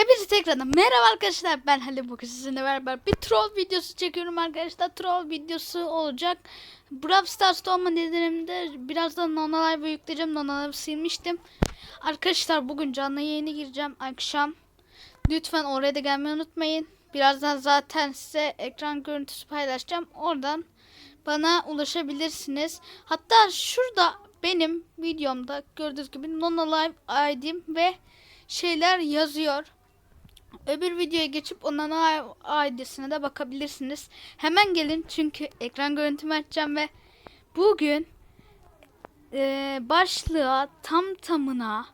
Hepinize tekrardan merhaba arkadaşlar. Ben Halim bugün sizinle beraber bir troll videosu çekiyorum arkadaşlar. Troll videosu olacak. Brawl Stars'ta olma nedenimde birazdan Nona Live'ı yükleyeceğim Nona Live'ı silmiştim. Arkadaşlar bugün canlı yayına gireceğim akşam. Lütfen oraya da gelmeyi unutmayın. Birazdan zaten size ekran görüntüsü paylaşacağım. Oradan bana ulaşabilirsiniz. Hatta şurada benim videomda gördüğünüz gibi Nona Live ID'm ve şeyler yazıyor. Öbür videoya geçip onların ID'sine de bakabilirsiniz. Hemen gelin çünkü ekran görüntümü açacağım ve bugün e, başlığa tam tamına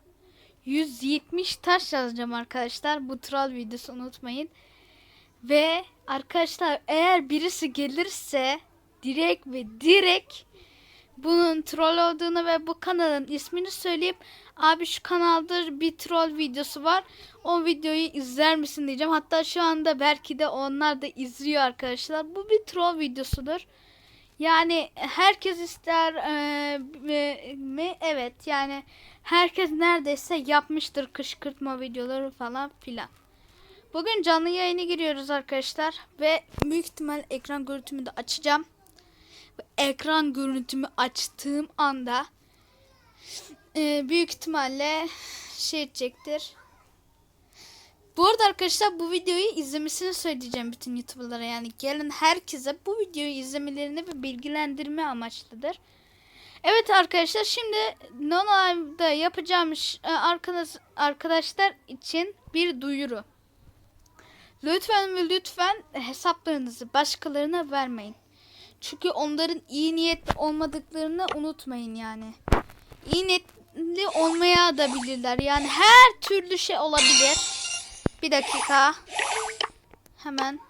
170 taş yazacağım arkadaşlar. Bu troll videosu unutmayın. Ve arkadaşlar eğer birisi gelirse direkt ve direkt bunun troll olduğunu ve bu kanalın ismini söyleyip abi şu kanalda bir troll videosu var. O videoyu izler misin diyeceğim. Hatta şu anda belki de onlar da izliyor arkadaşlar. Bu bir troll videosudur. Yani herkes ister eee, mi- mi? Evet yani herkes neredeyse yapmıştır kışkırtma videoları falan filan. Bugün canlı yayına giriyoruz arkadaşlar ve büyük ihtimal ekran görüntümü de açacağım ekran görüntümü açtığım anda e, büyük ihtimalle şey edecektir. Bu arada arkadaşlar bu videoyu izlemesini söyleyeceğim bütün YouTuber'lara yani gelen herkese bu videoyu izlemelerini ve bilgilendirme amaçlıdır. Evet arkadaşlar şimdi Nono'da yapacağım e, arkadaş, arkadaşlar için bir duyuru. Lütfen ve lütfen hesaplarınızı başkalarına vermeyin. Çünkü onların iyi niyetli olmadıklarını unutmayın yani. İyi niyetli olmaya da bilirler. Yani her türlü şey olabilir. Bir dakika. Hemen.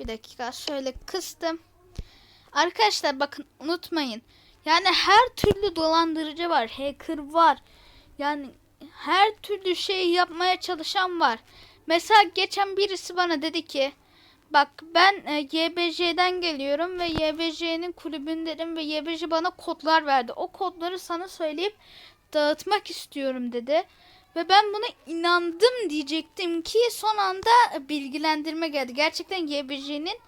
Bir dakika. Şöyle kıstım. Arkadaşlar bakın unutmayın. Yani her türlü dolandırıcı var. Hacker var. Yani her türlü şey yapmaya çalışan var. Mesela geçen birisi bana dedi ki Bak ben e, YBJ'den geliyorum ve YBJ'nin kulübündenim ve YBJ bana kodlar verdi. O kodları sana söyleyip dağıtmak istiyorum dedi. Ve ben buna inandım diyecektim ki son anda bilgilendirme geldi. Gerçekten YBJ'nin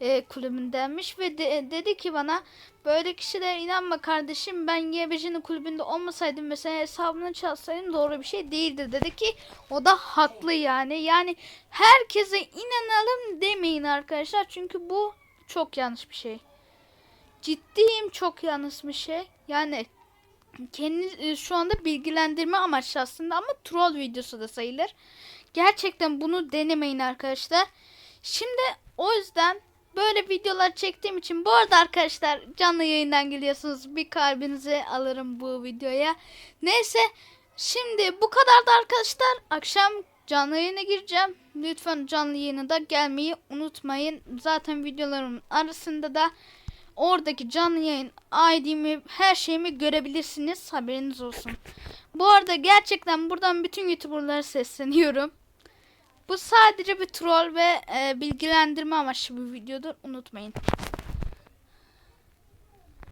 e, kulübündenmiş ve de- dedi ki bana böyle kişilere inanma kardeşim ben YBJ'nin kulübünde olmasaydım mesela hesabını çalsaydım doğru bir şey değildir dedi ki o da haklı yani. Yani herkese inanalım demeyin arkadaşlar çünkü bu çok yanlış bir şey. Ciddiyim çok yanlış bir şey. Yani kendi e, şu anda bilgilendirme amaçlı aslında ama troll videosu da sayılır. Gerçekten bunu denemeyin arkadaşlar. Şimdi o yüzden böyle videolar çektiğim için bu arada arkadaşlar canlı yayından geliyorsunuz. Bir kalbinizi alırım bu videoya. Neyse şimdi bu kadar da arkadaşlar. Akşam canlı yayına gireceğim. Lütfen canlı yayına da gelmeyi unutmayın. Zaten videolarımın arasında da oradaki canlı yayın ID'mi her şeyimi görebilirsiniz. Haberiniz olsun. Bu arada gerçekten buradan bütün YouTuber'lara sesleniyorum. Bu sadece bir troll ve e, bilgilendirme amaçlı bir videodur. Unutmayın.